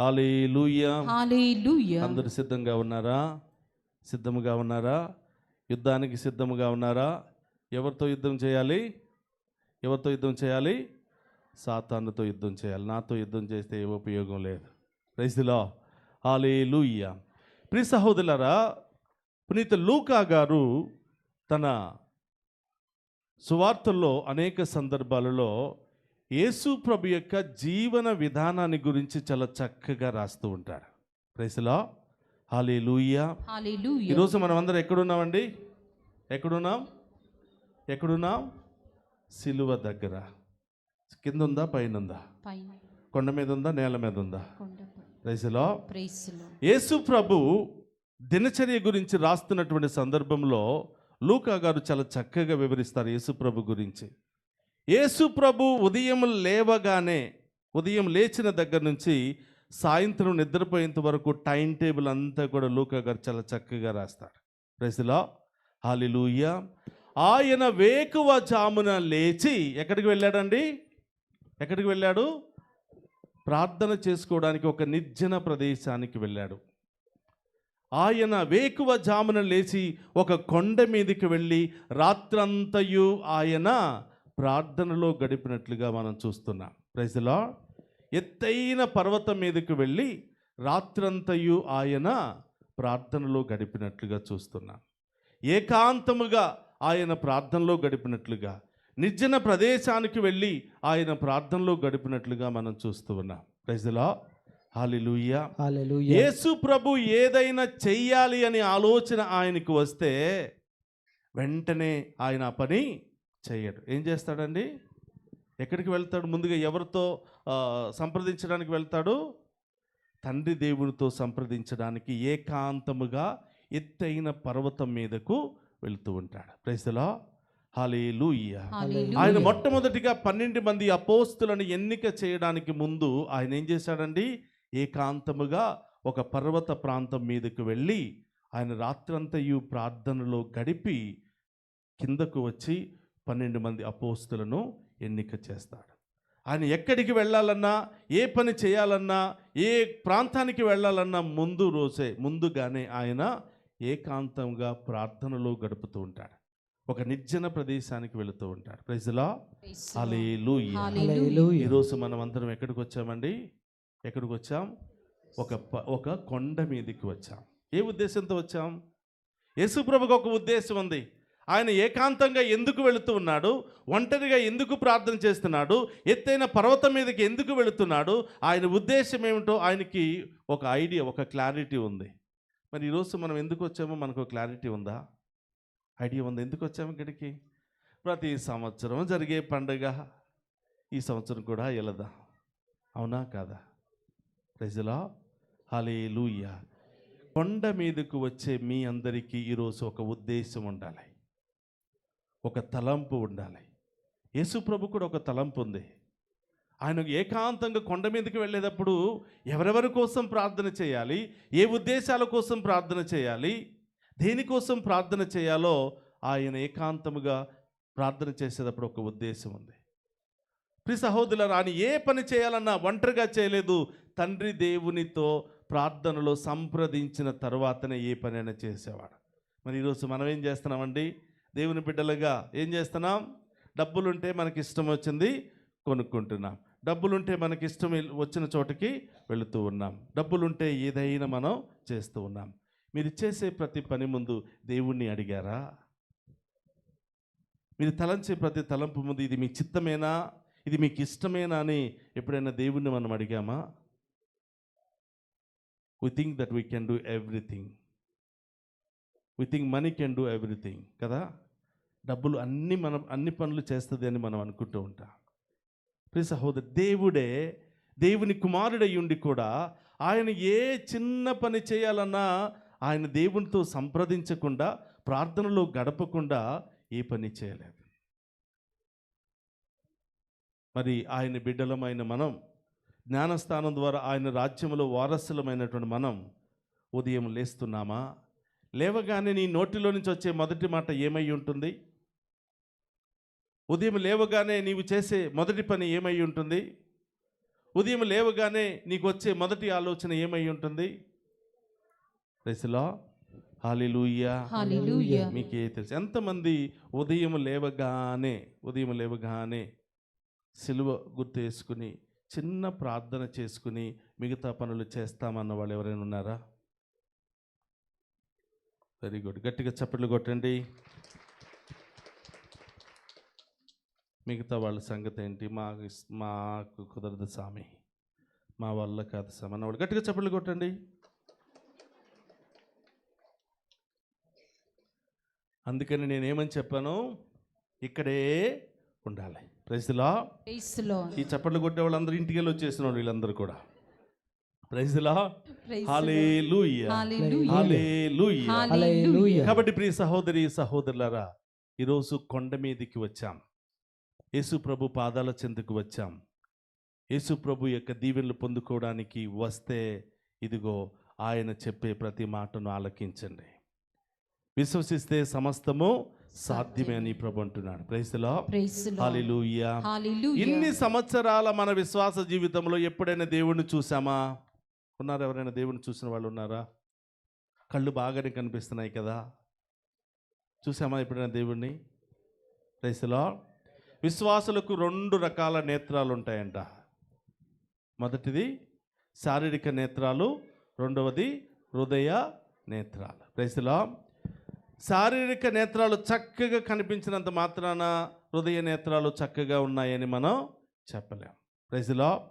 హల్లెలూయా అందరు సిద్ధంగా ఉన్నారా? సిద్ధముగా ఉన్నారా? యుద్ధానికి సిద్ధముగా ఉన్నారా? ఎవరితో యుద్ధం చేయాలి? ఎవరితో యుద్ధం చేయాలి? సాతానుతో యుద్ధం చేయాలి. నాతో యుద్ధం చేస్తే ఏ ఉపయోగం లేదు. ప్రైజ్లో హాలేలూయా. ప్రియ సహోదరులారా పునీత లూకా గారు తన సువార్తల్లో అనేక సందర్భాలలో యేసు ప్రభు యొక్క జీవన విధానాన్ని గురించి చాలా చక్కగా రాస్తూ ఉంటాడు. ప్రైస్లో హాలే లూయా ఈరోజు మనం అందరం ఎక్కడున్నామండి? ఎక్కడున్నాం? ఎక్కడున్నాం? సిలువ దగ్గర. కింద ఉందా పైన. ఉందా కొండ మీద ఉందా నేల మీద ఉందా ప్రైస్లో యేసు ప్రభు దినచర్య గురించి రాస్తున్నటువంటి సందర్భంలో లూకా గారు చాలా చక్కగా వివరిస్తారు యేసు ప్రభు గురించి. యేసు ప్రభు ఉదయం లేవగానే ఉదయం లేచిన దగ్గర నుంచి సాయంత్రం నిద్రపోయేంత వరకు టైం టేబుల్ అంతా కూడా లూకా గారు చాలా చక్కగా రాస్తారు ప్రజలో హాలిలూయ ఆయన వేకువ జామున లేచి ఎక్కడికి వెళ్ళాడండి? ఎక్కడికి వెళ్ళాడు? ప్రార్థన చేసుకోవడానికి ఒక నిర్జన ప్రదేశానికి వెళ్ళాడు. ఆయన వేకువ జామున లేచి ఒక కొండ మీదకి వెళ్ళి రాత్రంతయు ఆయన ప్రార్థనలో గడిపినట్లుగా మనం చూస్తున్నాం. ప్రజలో ఎత్తైన పర్వతం మీదకి వెళ్ళి రాత్రంతయు ఆయన ప్రార్థనలో గడిపినట్లుగా చూస్తున్నాం. ఏకాంతముగా ఆయన ప్రార్థనలో గడిపినట్లుగా నిర్జన ప్రదేశానికి వెళ్ళి ఆయన ప్రార్థనలో గడిపినట్లుగా మనం చూస్తూ ఉన్నాం. ప్రజలో హాలిలూయా హల్లెలూయా యేసు ప్రభు ఏదైనా చెయ్యాలి అని ఆలోచన ఆయనకు వస్తే వెంటనే ఆయన పని చేయడు. ఏం చేస్తాడండి? ఎక్కడికి వెళ్తాడు? ముందుగా ఎవరితో సంప్రదించడానికి వెళ్తాడు? తండ్రి దేవునితో సంప్రదించడానికి ఏకాంతముగా ఎత్తైన పర్వతం మీదకు వెళ్తూ ఉంటాడు. ప్రైసలో హాలేలూయా ఆయన మొట్టమొదటిగా పన్నెండు మంది అపోస్తులను ఎన్నిక చేయడానికి ముందు ఆయన ఏం చేశాడండి? ఏకాంతముగా ఒక పర్వత ప్రాంతం మీదకు వెళ్ళి ఆయన రాత్రంతయు ప్రార్థనలో గడిపి కిందకు వచ్చి పన్నెండు మంది అపోస్తులను ఎన్నిక చేస్తాడు. ఆయన ఎక్కడికి వెళ్ళాలన్నా ఏ పని చేయాలన్నా ఏ ప్రాంతానికి వెళ్ళాలన్నా ముందు రోజే ముందుగానే ఆయన ఏకాంతంగా ప్రార్థనలో గడుపుతూ ఉంటాడు. ఒక నిర్జన ప్రదేశానికి వెళుతూ ఉంటాడు. ప్రజలా హల్లెలూయా హల్లెలూయా ఈరోజు మనం అందరం ఎక్కడికి వచ్చామండి ఎక్కడికి వచ్చాం ఒక ప- ఒక కొండ మీదకి వచ్చాం. ఏ ఉద్దేశంతో వచ్చాం? యేసుప్రభుకు ఒక ఉద్దేశం ఉంది. ఆయన ఏకాంతంగా ఎందుకు వెళుతూ ఉన్నాడు? ఒంటరిగా ఎందుకు ప్రార్థన చేస్తున్నాడు? ఎత్తైన పర్వతం మీదకి ఎందుకు వెళుతున్నాడు? ఆయన ఉద్దేశం ఏమిటో ఆయనకి ఒక ఐడియా ఒక క్లారిటీ ఉంది. మరి ఈరోజు మనం ఎందుకు వచ్చామో మనకు క్లారిటీ ఉందా? ఐడియా ఉందా. ఎందుకు వచ్చాము ఇక్కడికి? ప్రతి సంవత్సరం జరిగే పండుగ ఈ సంవత్సరం కూడా ఎలదా? అవునా కాదా? ప్రజలా హలే కొండ మీదకు వచ్చే మీ అందరికీ ఈరోజు ఒక ఉద్దేశం ఉండాలి. ఒక తలంపు ఉండాలి. యేసుప్రభు కూడా ఒక తలంపు ఉంది. ఆయన ఏకాంతంగా కొండ మీదకి వెళ్ళేటప్పుడు ఎవరెవరి కోసం ప్రార్థన చేయాలి? ఏ ఉద్దేశాల కోసం ప్రార్థన చేయాలి? దేనికోసం ప్రార్థన చేయాలో ఆయన ఏకాంతముగా ప్రార్థన చేసేటప్పుడు ఒక ఉద్దేశం ఉంది. ప్రి సహోదరులారా ఆయన ఏ పని చేయాలన్నా ఒంటరిగా చేయలేదు. తండ్రి దేవునితో ప్రార్థనలో సంప్రదించిన తర్వాతనే ఏ పనైనా చేసేవాడు. మరి ఈరోజు మనం ఏం చేస్తున్నామండి? దేవుని బిడ్డలుగా ఏం చేస్తున్నాం? డబ్బులుంటే మనకి ఇష్టం వచ్చింది కొనుక్కుంటున్నాం. డబ్బులుంటే మనకి ఇష్టం వచ్చిన చోటకి వెళుతూ ఉన్నాం. డబ్బులుంటే ఏదైనా మనం చేస్తూ ఉన్నాం. మీరు చేసే ప్రతి పని ముందు దేవుణ్ణి అడిగారా? మీరు తలంచే ప్రతి తలంపు ముందు ఇది మీ చిత్తమేనా? ఇది మీకు ఇష్టమేనా అని ఎప్పుడైనా దేవుణ్ణి మనం అడిగామా? We think that we can do everything we think money can do everything కదా? డబ్బులు అన్ని మనం అన్ని పనులు చేస్తుంది అని మనం అనుకుంటూ ఉంటాం. ప్రియ సహోదరు దేవుడే దేవుని కుమారుడై ఉండి కూడా ఆయన ఏ చిన్న పని చేయాలన్నా ఆయన దేవునితో సంప్రదించకుండా ప్రార్థనలో గడపకుండా ఏ పని చేయలేదు. మరి ఆయన బిడ్డలమైన మనం జ్ఞానస్థానం ద్వారా ఆయన రాజ్యంలో వారసులమైనటువంటి మనం ఉదయం లేస్తున్నామా? లేవగానే నీ నోటిలో నుంచి వచ్చే మొదటి మాట ఏమై ఉంటుంది? ఉదయం లేవగానే నీవు చేసే మొదటి పని ఏమై ఉంటుంది? ఉదయం లేవగానే నీకు వచ్చే మొదటి ఆలోచన ఏమై ఉంటుంది? రైసులో హాలిలూయా మీకే తెలుసు. ఎంతమంది ఉదయం లేవగానే ఉదయం లేవగానే సిలువ గుర్తు వేసుకుని చిన్న ప్రార్థన చేసుకుని మిగతా పనులు చేస్తామన్న వాళ్ళు ఎవరైనా ఉన్నారా? వెరీ గుడ్ గట్టిగా చప్పట్లు కొట్టండి. మిగతా వాళ్ళ సంగతి ఏంటి? మాకు ఇస్- మాకు కుదరదు స్వామి. మా వల్ల కాదు స్వామి. అన్న వాళ్ళు గట్టిగా చప్పట్లు కొట్టండి. అందుకని నేనేమని చెప్పాను? ఇక్కడే ఉండాలి. ప్రైజ్లా ప్రైస్ లార్డ్ ఈ చప్పట్లు కొట్టే వాళ్ళందరూ ఇంటికి వెళ్ళి వచ్చేసిన వీళ్ళందరూ కూడా ప్రైజ్లా praise hallelujah hallelujah hallelujah hallelujah కాబట్టి ప్రియ సహోదరి సహోదరులారా ఈరోజు కొండ మీదకి వచ్చాం. యేసు ప్రభు పాదాల చెందుకు వచ్చాం. యేసు ప్రభు యొక్క దీవెనలు పొందుకోవడానికి వస్తే ఇదిగో ఆయన చెప్పే ప్రతి మాటను ఆలకించండి. విశ్వసిస్తే సమస్తము సాధ్యమే అని ప్రభు అంటున్నాడు. ప్రైస్లో ఇన్ని సంవత్సరాల మన విశ్వాస జీవితంలో ఎప్పుడైనా దేవుణ్ణి చూసామా ఉన్నారు ఎవరైనా? దేవుని చూసిన వాళ్ళు ఉన్నారా? కళ్ళు బాగానే కనిపిస్తున్నాయి కదా? చూసామా ఎప్పుడైనా దేవుణ్ణి? రైసులో విశ్వాసులకు రెండు రకాల నేత్రాలు ఉంటాయంట. మొదటిది శారీరక నేత్రాలు రెండవది హృదయ నేత్రాలు. రైసులో శారీరక నేత్రాలు చక్కగా కనిపించినంత మాత్రాన హృదయ నేత్రాలు చక్కగా ఉన్నాయని మనం చెప్పలేం. ప్రజలో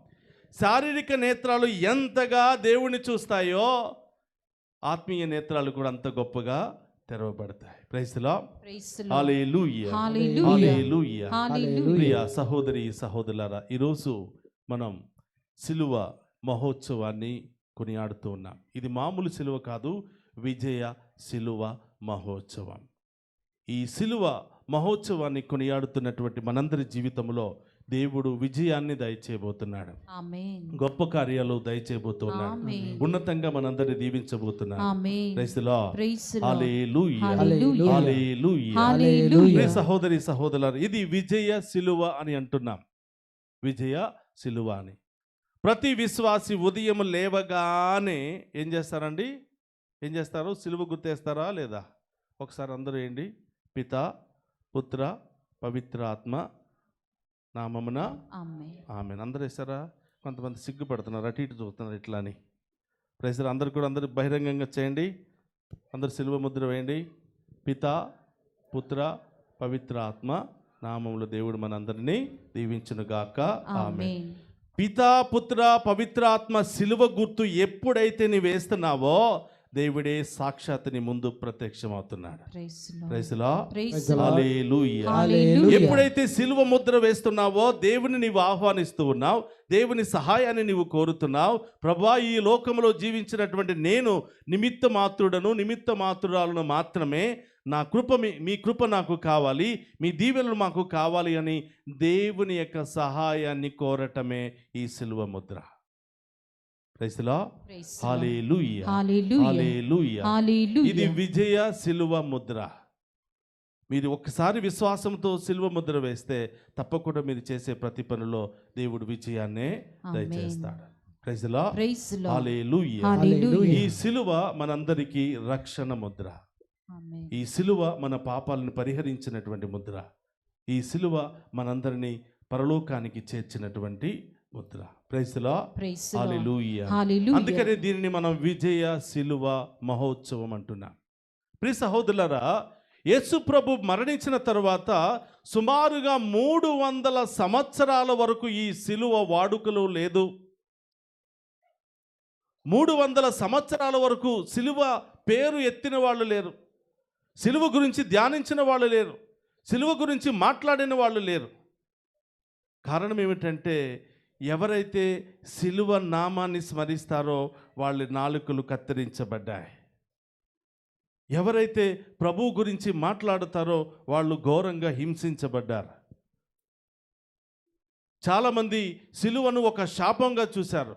శారీరక నేత్రాలు ఎంతగా దేవుణ్ణి చూస్తాయో ఆత్మీయ నేత్రాలు కూడా అంత గొప్పగా తెరవబడతాయి. ప్రియ సహోదరి సహోదరులారా ఈరోజు మనం సిలువ మహోత్సవాన్ని కొనియాడుతూ ఉన్నాం. ఇది మామూలు సిలువ కాదు విజయ సిలువ మహోత్సవం. ఈ సిలువ మహోత్సవాన్ని కొనియాడుతున్నటువంటి మనందరి జీవితంలో దేవుడు విజయాన్ని దయచేయబోతున్నాడు. గొప్ప కార్యాలు దయచేయబోతున్నాడు. ఉన్నతంగా మనందరిని దీవించబోతున్నాడు. సహోదరి సహోదరులారు ఇది విజయ సిలువ అని అంటున్నాం. విజయ సిలువ అని. ప్రతి విశ్వాసి ఉదయం లేవగానే ఏం చేస్తారండి? ఏం చేస్తారు? సిలువ గుర్తేస్తారా లేదా? ఒకసారి అందరూ ఏంటి? పిత పుత్ర పవిత్ర ఆత్మ నామమున ఆమేన్. ఆమె అందరూ వేస్తారా కొంతమంది సిగ్గుపడుతున్నారు అటు ఇటు చూస్తున్నారు ఇట్లా అని. ప్రైజర్ అందరు కూడా అందరు బహిరంగంగా చేయండి. అందరు సిలువ ముద్ర వేయండి. పిత పుత్ర పవిత్ర ఆత్మ నామములో దేవుడు మనందరినీ దీవించును గాక. ఆమె పిత పుత్ర పవిత్ర ఆత్మ సిలువ గుర్తు ఎప్పుడైతే నీ వేస్తున్నావో దేవుడే సాక్షాత్ నీ ముందు ప్రత్యక్షమవుతున్నాడు. ఎప్పుడైతే సిలువ ముద్ర వేస్తున్నావో దేవుని నీవు ఆహ్వానిస్తూ ఉన్నావు దేవుని సహాయాన్ని నీవు కోరుతున్నావు ప్రభా ఈ లోకంలో జీవించినటువంటి నేను నిమిత్త మాత్రుడను నిమిత్త మాత్రురాలను మాత్రమే నా కృప మీ మీ కృప నాకు కావాలి మీ దీవెనలు మాకు కావాలి అని దేవుని యొక్క సహాయాన్ని కోరటమే ఈ సిలువ ముద్ర ప్రైస్లో ప్రైస్ హాలేలూయా హల్లెలూయా హాలేలూయా ఇది విజయ సిలువ ముద్ర. మీరు ఒక్కసారి విశ్వాసంతో సిలువ ముద్ర వేస్తే తప్పకుండా మీరు చేసే ప్రతి పనిలో దేవుడు విజయాన్నే దయచేస్తాడు. ఈ సిలువ మనందరికీ రక్షణ ముద్ర. ఈ సిలువ మన పాపాలను పరిహరించినటువంటి ముద్ర. ఈ సిలువ మనందరినీ పరలోకానికి చేర్చినటువంటి ముద్ర. ప్రైస్లా అందుకనే దీనిని మనం విజయ సిలువ మహోత్సవం అంటున్నాం. ప్రియ సహోదరులారా యేసు ప్రభు మరణించిన తరువాత సుమారుగా మూడు వందల సంవత్సరాల వరకు ఈ సిలువ వాడుకలో లేదు. మూడు వందల సంవత్సరాల వరకు సిలువ పేరు ఎత్తిన వాళ్ళు లేరు. సిలువ గురించి ధ్యానించిన వాళ్ళు లేరు. సిలువ గురించి మాట్లాడిన వాళ్ళు లేరు. కారణం ఏమిటంటే ఎవరైతే సిలువ నామాన్ని స్మరిస్తారో వాళ్ళ నాలుకలు కత్తిరించబడ్డాయి. ఎవరైతే ప్రభు గురించి మాట్లాడతారో వాళ్ళు ఘోరంగా హింసించబడ్డారు. చాలామంది సిలువను ఒక శాపంగా చూశారు.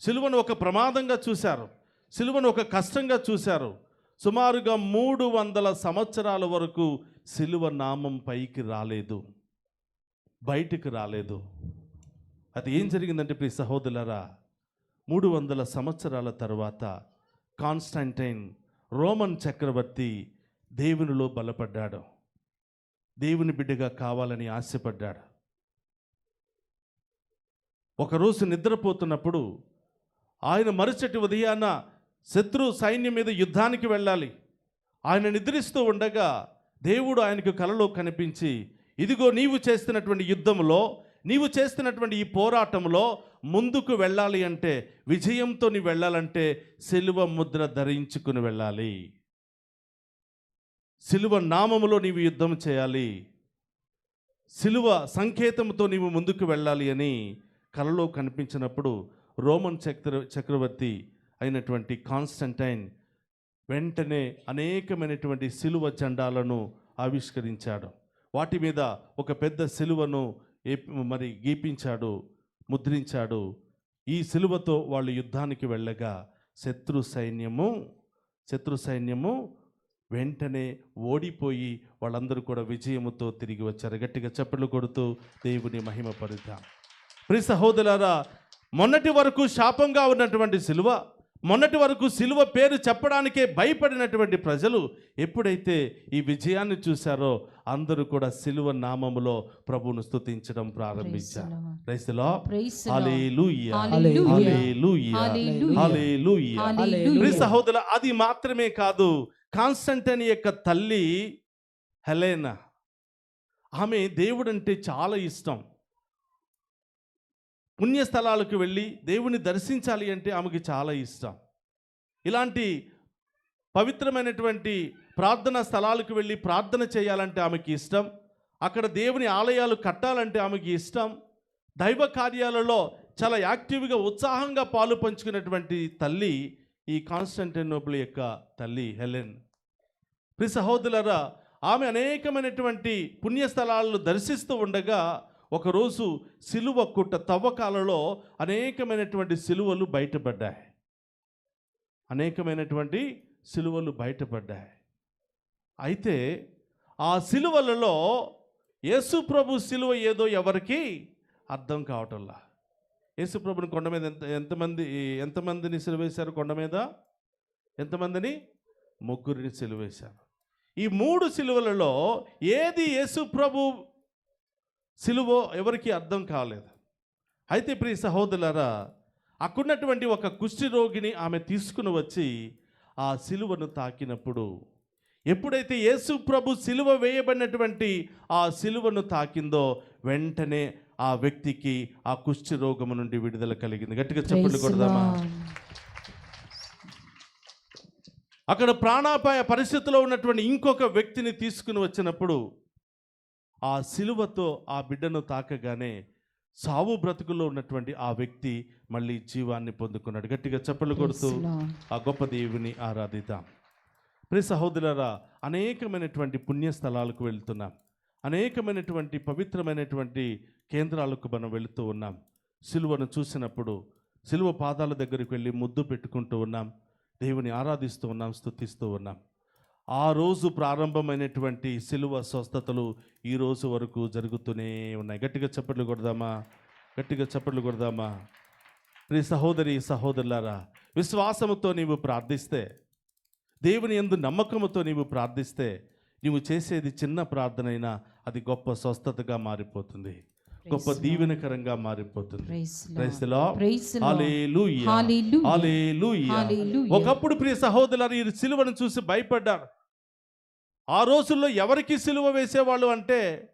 సిలువను ఒక ప్రమాదంగా చూశారు. సిలువను ఒక కష్టంగా చూశారు. సుమారుగా మూడు వందల సంవత్సరాల వరకు సిలువ నామం పైకి రాలేదు. బయటికి రాలేదు. అది ఏం జరిగిందంటే ప్రియ సహోదరులరా మూడు వందల సంవత్సరాల తర్వాత కాన్స్టాంటైన్ రోమన్ చక్రవర్తి దేవునిలో బలపడ్డాడు. దేవుని బిడ్డగా కావాలని ఆశపడ్డాడు. ఒకరోజు నిద్రపోతున్నప్పుడు ఆయన మరుసటి ఉదయాన శత్రు సైన్యం మీద యుద్ధానికి వెళ్ళాలి. ఆయన నిద్రిస్తూ ఉండగా దేవుడు ఆయనకు కలలో కనిపించి ఇదిగో నీవు చేస్తున్నటువంటి యుద్ధంలో నీవు చేస్తున్నటువంటి ఈ పోరాటంలో ముందుకు వెళ్ళాలి అంటే విజయంతో నీ వెళ్ళాలంటే సిలువ ముద్ర ధరించుకుని వెళ్ళాలి. సిలువ నామములో నీవు యుద్ధం చేయాలి. సిలువ సంకేతంతో నీవు ముందుకు వెళ్ళాలి అని కలలో కనిపించినప్పుడు రోమన్ చక్ర చక్రవర్తి అయినటువంటి కాన్స్టంటైన్ వెంటనే అనేకమైనటువంటి సిలువ జెండాలను ఆవిష్కరించాడు. వాటి మీద ఒక పెద్ద సిలువను మరి గీపించాడు ముద్రించాడు. ఈ సిలువతో వాళ్ళు యుద్ధానికి వెళ్ళగా శత్రు సైన్యము శత్రు సైన్యము వెంటనే ఓడిపోయి వాళ్ళందరూ కూడా విజయముతో తిరిగి వచ్చారు. గట్టిగా చప్పట్లు కొడుతూ దేవుని మహిమ పరుద్దాం ప్రి సహోదరులారా మొన్నటి వరకు శాపంగా ఉన్నటువంటి సిలువ మొన్నటి వరకు సిలువ పేరు చెప్పడానికే భయపడినటువంటి ప్రజలు ఎప్పుడైతే ఈ విజయాన్ని చూశారో అందరూ కూడా సిలువ నామములో ప్రభువును స్తుతించడం ప్రారంభించారు. సహోదరుల అది మాత్రమే కాదు కాన్స్టంటైన్ యొక్క తల్లి హెలేనా. ఆమె దేవుడంటే చాలా ఇష్టం. పుణ్యస్థలాలకు వెళ్ళి దేవుని దర్శించాలి అంటే ఆమెకి చాలా ఇష్టం. ఇలాంటి పవిత్రమైనటువంటి ప్రార్థనా స్థలాలకు వెళ్ళి ప్రార్థన చేయాలంటే ఆమెకి ఇష్టం. అక్కడ దేవుని ఆలయాలు కట్టాలంటే ఆమెకి ఇష్టం. దైవ కార్యాలలో చాలా యాక్టివ్గా ఉత్సాహంగా పాలు పంచుకున్నటువంటి తల్లి ఈ కాన్స్టంటినోపుల్ యొక్క తల్లి హెలెన్. ప్రి సహోదరులరా ఆమె అనేకమైనటువంటి పుణ్యస్థలాలను దర్శిస్తూ ఉండగా ఒకరోజు సిలువ కుట్ట తవ్వకాలలో అనేకమైనటువంటి సిలువలు బయటపడ్డాయి. అనేకమైనటువంటి సిలువలు బయటపడ్డాయి. అయితే ఆ సిలువలలో యేసు ప్రభు సిలువ ఏదో ఎవరికి అర్థం కావటంలా. యేసు ప్రభుని కొండ మీద ఎంత ఎంతమంది ఎంతమందిని సిలువేశారు కొండ మీద? ఎంతమందిని? ముగ్గురిని సిలువేశారు. ఈ మూడు సిలువలలో ఏది యేసు ప్రభు సిలువో ఎవరికి అర్థం కాలేదు. అయితే ప్రియ సహోదరులారా అక్కడున్నటువంటి ఒక కుష్టి రోగిని ఆమె తీసుకుని వచ్చి ఆ సిలువను తాకినప్పుడు ఎప్పుడైతే యేసు ప్రభు సిలువ వేయబడినటువంటి ఆ సిలువను తాకిందో వెంటనే ఆ వ్యక్తికి ఆ కుష్టి రోగము నుండి విడుదల కలిగింది. గట్టిగా చెప్పండి కొడదామా? అక్కడ ప్రాణాపాయ పరిస్థితిలో ఉన్నటువంటి ఇంకొక వ్యక్తిని తీసుకుని వచ్చినప్పుడు ఆ సిలువతో ఆ బిడ్డను తాకగానే సావు బ్రతుకులో ఉన్నటువంటి ఆ వ్యక్తి మళ్ళీ జీవాన్ని పొందుకున్నాడు. గట్టిగా చప్పలు కొడుతూ ఆ గొప్ప దేవుని ఆరాధిద్దాం. ప్రియ సహోదరులారా అనేకమైనటువంటి పుణ్యస్థలాలకు వెళ్తున్నాం. అనేకమైనటువంటి పవిత్రమైనటువంటి కేంద్రాలకు మనం వెళుతూ ఉన్నాం. సిలువను చూసినప్పుడు సిలువ పాదాల దగ్గరికి వెళ్ళి ముద్దు పెట్టుకుంటూ ఉన్నాం. దేవుని ఆరాధిస్తూ ఉన్నాం స్తుతిస్తూ ఉన్నాం. ఆ రోజు ప్రారంభమైనటువంటి సిలువ స్వస్థతలు ఈ రోజు వరకు జరుగుతూనే ఉన్నాయి. గట్టిగా చప్పట్లు కొడదామా? గట్టిగా చప్పట్లు కొడదామా? ప్రియ సహోదరి సహోదరులారా విశ్వాసముతో నీవు ప్రార్థిస్తే దేవుని ఎందు నమ్మకముతో నీవు ప్రార్థిస్తే నీవు చేసేది చిన్న ప్రార్థనైనా అది గొప్ప స్వస్థతగా మారిపోతుంది. గొప్ప దీవెనకరంగా మారిపోతుంది. ఒకప్పుడు ప్రియ సహోదరులు ఈ సిలువను చూసి భయపడ్డారు. ఆ రోజుల్లో ఎవరికి సిలువ వేసేవాళ్ళు అంటే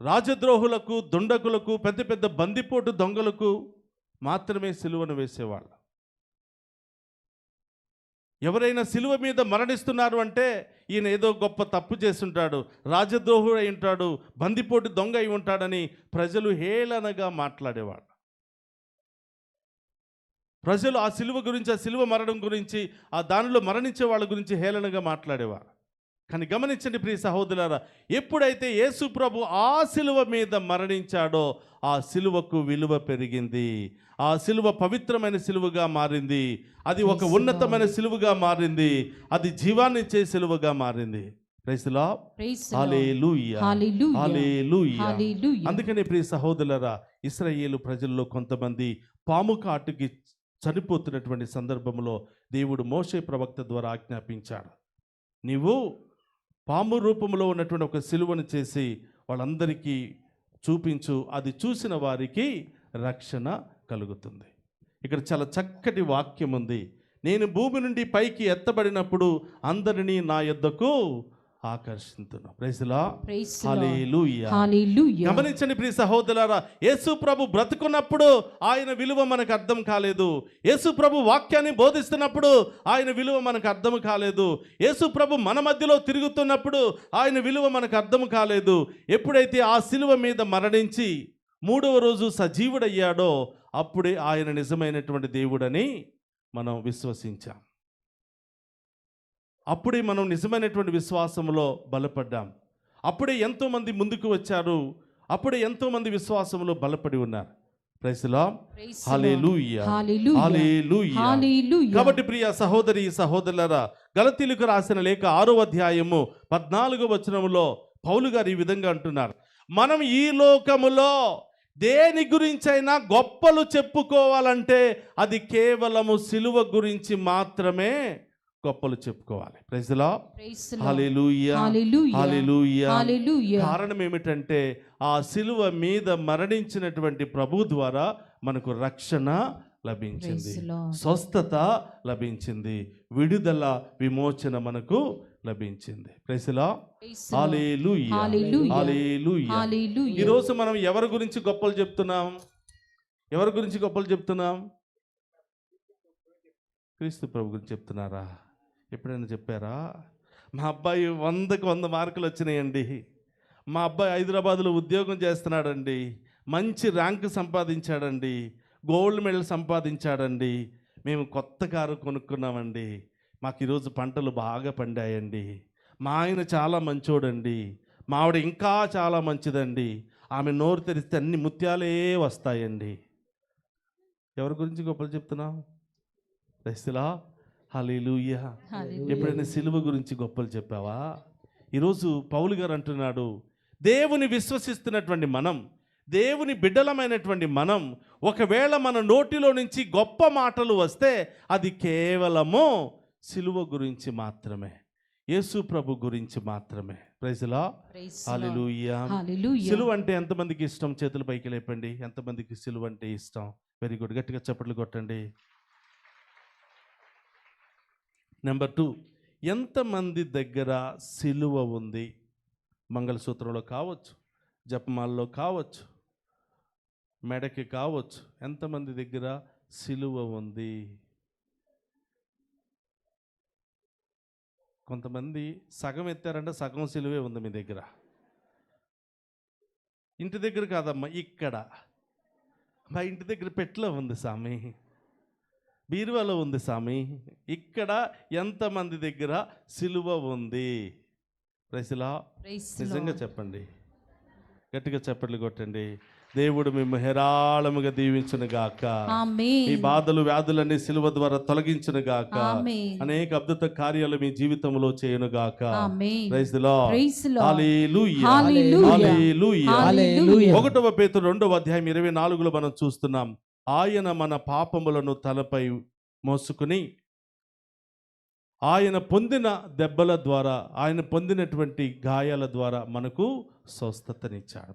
రాజద్రోహులకు దుండకులకు పెద్ద పెద్ద బందిపోటు దొంగలకు మాత్రమే సిలువను వేసేవాళ్ళు. ఎవరైనా సిలువ మీద మరణిస్తున్నారు అంటే ఈయన ఏదో గొప్ప తప్పు చేస్తుంటాడు రాజద్రోహుడు అయి ఉంటాడు బందిపోటు దొంగ అయి ఉంటాడని ప్రజలు హేళనగా మాట్లాడేవాడు ప్రజలు ఆ సిలువ గురించి ఆ సిలువ మరణం గురించి ఆ దానిలో మరణించే వాళ్ళ గురించి హేళనగా మాట్లాడేవారు కానీ గమనించండి ప్రియ సహోదరులారా ఎప్పుడైతే యేసు ప్రభు ఆ సిలువ మీద మరణించాడో ఆ సిలువకు విలువ పెరిగింది. ఆ సిలువ పవిత్రమైన సిలువగా మారింది. అది ఒక ఉన్నతమైన సిలువగా మారింది. అది జీవాన్ని ఇచ్చే సిలువగా మారింది. అందుకనే ప్రియ సహోదరులరా ఇస్రాయేలు ప్రజల్లో కొంతమంది పాము కాటుకి చనిపోతున్నటువంటి సందర్భంలో దేవుడు మోషే ప్రవక్త ద్వారా ఆజ్ఞాపించాడు. నీవు పాము రూపంలో ఉన్నటువంటి ఒక సిలువను చేసి వాళ్ళందరికీ చూపించు. అది చూసిన వారికి రక్షణ కలుగుతుంది. ఇక్కడ చాలా చక్కటి వాక్యం ఉంది. నేను భూమి నుండి పైకి ఎత్తబడినప్పుడు అందరినీ నా యొద్దకు ఆకర్షింతును ప్రైజ్లా. గమనించండి ప్రియ సహోదరులారా యేసు ప్రభు బ్రతుకున్నప్పుడు ఆయన విలువ మనకు అర్థం కాలేదు. యేసు ప్రభు వాక్యాన్ని బోధిస్తున్నప్పుడు ఆయన విలువ మనకు అర్థం కాలేదు. యేసు ప్రభు మన మధ్యలో తిరుగుతున్నప్పుడు ఆయన విలువ మనకు అర్థం కాలేదు. ఎప్పుడైతే ఆ శిలువ మీద మరణించి మూడవ రోజు సజీవుడయ్యాడో అప్పుడే ఆయన నిజమైనటువంటి దేవుడని మనం విశ్వసించాం. అప్పుడే మనం నిజమైనటువంటి విశ్వాసంలో బలపడ్డాం. అప్పుడే ఎంతోమంది ముందుకు వచ్చారు. అప్పుడే ఎంతోమంది విశ్వాసంలో బలపడి ఉన్నారు. కాబట్టి ప్రియ సహోదరి సహోదరులరా గలతీలకు రాసిన లేఖ ఆరో అధ్యాయము పద్నాలుగో వచనములో పౌలు గారు ఈ విధంగా అంటున్నారు. మనం ఈ లోకములో దేని గురించైనా గొప్పలు చెప్పుకోవాలంటే అది కేవలము సిలువ గురించి మాత్రమే గొప్పలు చెప్పుకోవాలి. ప్రజలా. కారణం ఏమిటంటే ఆ సిలువ మీద మరణించినటువంటి ప్రభు ద్వారా మనకు రక్షణ లభించింది. స్వస్థత లభించింది. విడుదల విమోచన మనకు లభించింది. ప్రైసలా. ఈరోజు మనం ఎవరి గురించి గొప్పలు చెప్తున్నాం? ఎవరి గురించి గొప్పలు చెప్తున్నాం? క్రీస్తు ప్రభు గురించి చెప్తున్నారా? ఎప్పుడైనా చెప్పారా? మా అబ్బాయి వందకు వంద మార్కులు వచ్చినాయండి. మా అబ్బాయి హైదరాబాద్లో ఉద్యోగం చేస్తున్నాడండి. మంచి ర్యాంక్ సంపాదించాడండి. గోల్డ్ మెడల్ సంపాదించాడండి. మేము కొత్త కారు కొనుక్కున్నామండి. మాకు ఈరోజు పంటలు బాగా పండాయండి. మా ఆయన చాలా మంచోడండి. మా ఆవిడ ఇంకా చాలా మంచిదండి. ఆమె నోరు తెరిస్తే అన్ని ముత్యాలే వస్తాయండి. ఎవరి గురించి గొప్పలు చెప్తున్నావు? రైస్తులా Hallelujah. ఎప్పుడైనా సిలువ గురించి గొప్పలు చెప్పావా? ఈరోజు పౌలు గారు అంటున్నాడు దేవుని విశ్వసిస్తున్నటువంటి మనం దేవుని బిడ్డలమైనటువంటి మనం ఒకవేళ మన నోటిలో నుంచి గొప్ప మాటలు వస్తే అది కేవలము సిలువ గురించి మాత్రమే యేసు ప్రభు గురించి మాత్రమే. ప్రైజ్లా. సిలువ అంటే ఎంతమందికి ఇష్టం? చేతులు పైకి లేపండి. ఎంతమందికి సిలువ అంటే ఇష్టం? Very good. గట్టిగా చప్పట్లు కొట్టండి. నెంబర్ టూ ఎంతమంది దగ్గర సిలువ ఉంది? మంగళసూత్రంలో కావచ్చు జపమాల్లో కావచ్చు మెడకి కావచ్చు ఎంతమంది దగ్గర సిలువ ఉంది? కొంతమంది సగం ఎత్తారంటే సగం సిలువే ఉంది మీ దగ్గర. ఇంటి దగ్గర కాదమ్మా ఇక్కడ. మా ఇంటి దగ్గర పెట్లో ఉంది స్వామి. బీరువాలో ఉంది స్వామి ఇక్కడ ఎంతమంది దగ్గర సిలువ ఉంది? ప్రసిలా నిజంగా. చెప్పండి. గట్టిగా చప్పట్లు కొట్టండి. దేవుడు మేము హేరాళముగా దీవించును గాక. ఈ బాధలు వ్యాధులన్నీ సిలువ ద్వారా తొలగించును గాక. అనేక అద్భుత కార్యాలు మీ జీవితంలో చేయను గాక. ఒకటవ పేతురు రెండవ అధ్యాయం ఇరవై నాలుగులో మనం చూస్తున్నాం. ఆయన మన పాపములను తలపై మోసుకుని ఆయన పొందిన దెబ్బల ద్వారా ఆయన పొందినటువంటి గాయాల ద్వారా మనకు స్వస్థతనిచ్చాడు.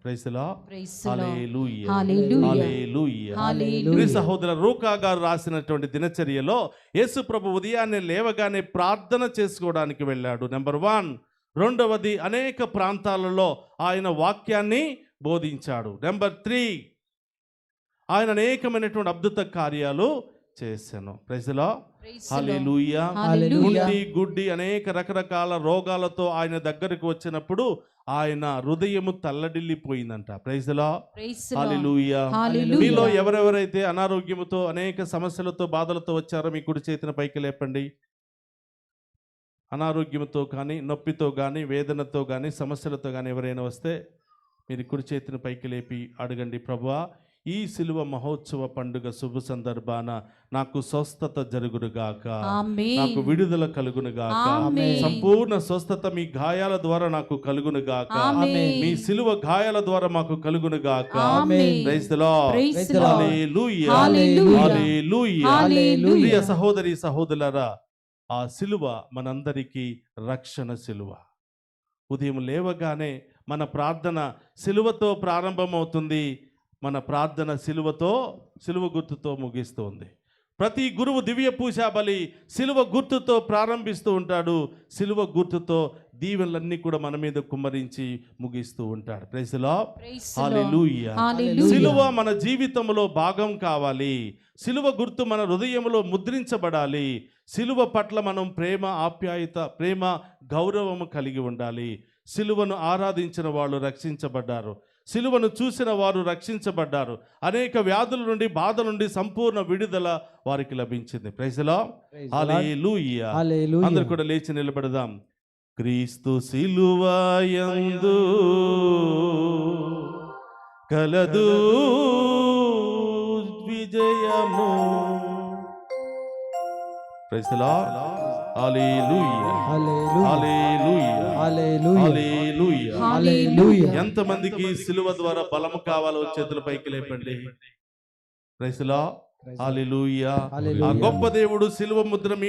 సహోదర రూకా గారు రాసినటువంటి దినచర్యలో యేసు ప్రభు ఉదయాన్నే లేవగానే ప్రార్థన చేసుకోవడానికి వెళ్ళాడు. నెంబర్ వన్ రెండవది అనేక ప్రాంతాలలో ఆయన వాక్యాన్ని బోధించాడు. నెంబర్ త్రీ ఆయన అనేకమైనటువంటి అద్భుత కార్యాలు చేశాను. ప్రజలో. గుండి గుడ్డి అనేక రకరకాల రోగాలతో ఆయన దగ్గరకు వచ్చినప్పుడు ఆయన హృదయము తల్లడిల్లిపోయిందంట. ప్రైజ్లా. మీలో ఎవరెవరైతే అనారోగ్యముతో అనేక సమస్యలతో బాధలతో వచ్చారో మీ కుడి చేతిన పైకి లేపండి. అనారోగ్యంతో కానీ నొప్పితో కానీ వేదనతో కానీ సమస్యలతో కానీ ఎవరైనా వస్తే మీరు కుడి చేతిని పైకి లేపి అడగండి. ప్రభువా ఈ సిలువ మహోత్సవ పండుగ శుభ సందర్భాన నాకు స్వస్థత జరుగునుగాక నాకు విడుదల కలుగునుగాక సంపూర్ణ స్వస్థత మీ గాయాల ద్వారా నాకు కలుగునుగాక మీ సిలువ గాయాల ద్వారా మాకు కలుగునుగాక ప్రియ సహోదరి సహోదరులారా ఆ సిలువ మనందరికీ రక్షణ సిలువ. ఉదయం లేవగానే మన ప్రార్థన సిలువతో ప్రారంభమవుతుంది. మన ప్రార్థన సిలువతో సిలువ గుర్తుతో ముగిస్తుంది. ప్రతి గురువు దివ్య పూజా బలి సిలువ గుర్తుతో ప్రారంభిస్తూ ఉంటాడు. సిలువ గుర్తుతో దీవెనలన్నీ కూడా మన మీద కుమ్మరించి ముగిస్తూ ఉంటాడు. హల్లెలూయా సిలువ మన జీవితంలో భాగం కావాలి. సిలువ గుర్తు మన హృదయంలో ముద్రించబడాలి. సిలువ పట్ల మనం ప్రేమ ఆప్యాయత ప్రేమ గౌరవము కలిగి ఉండాలి. సిలువను ఆరాధించిన వాళ్ళు రక్షించబడ్డారు. సిలువను చూసిన వారు రక్షించబడ్డారు. అనేక వ్యాధుల నుండి బాధ నుండి సంపూర్ణ విడుదల వారికి లభించింది. ప్రైజ్లో. హల్లెలూయా. అందరు కూడా లేచి నిలబడదాం. క్రీస్తు సిలువయందు కలదు విజయము. Praise the Lord. ఎంత మందికి సిలువ ద్వారా బలం కావాలో చేతుల పైకి లేపండి. ఆ గొప్ప దేవుడు సిలువ ముద్ర మీ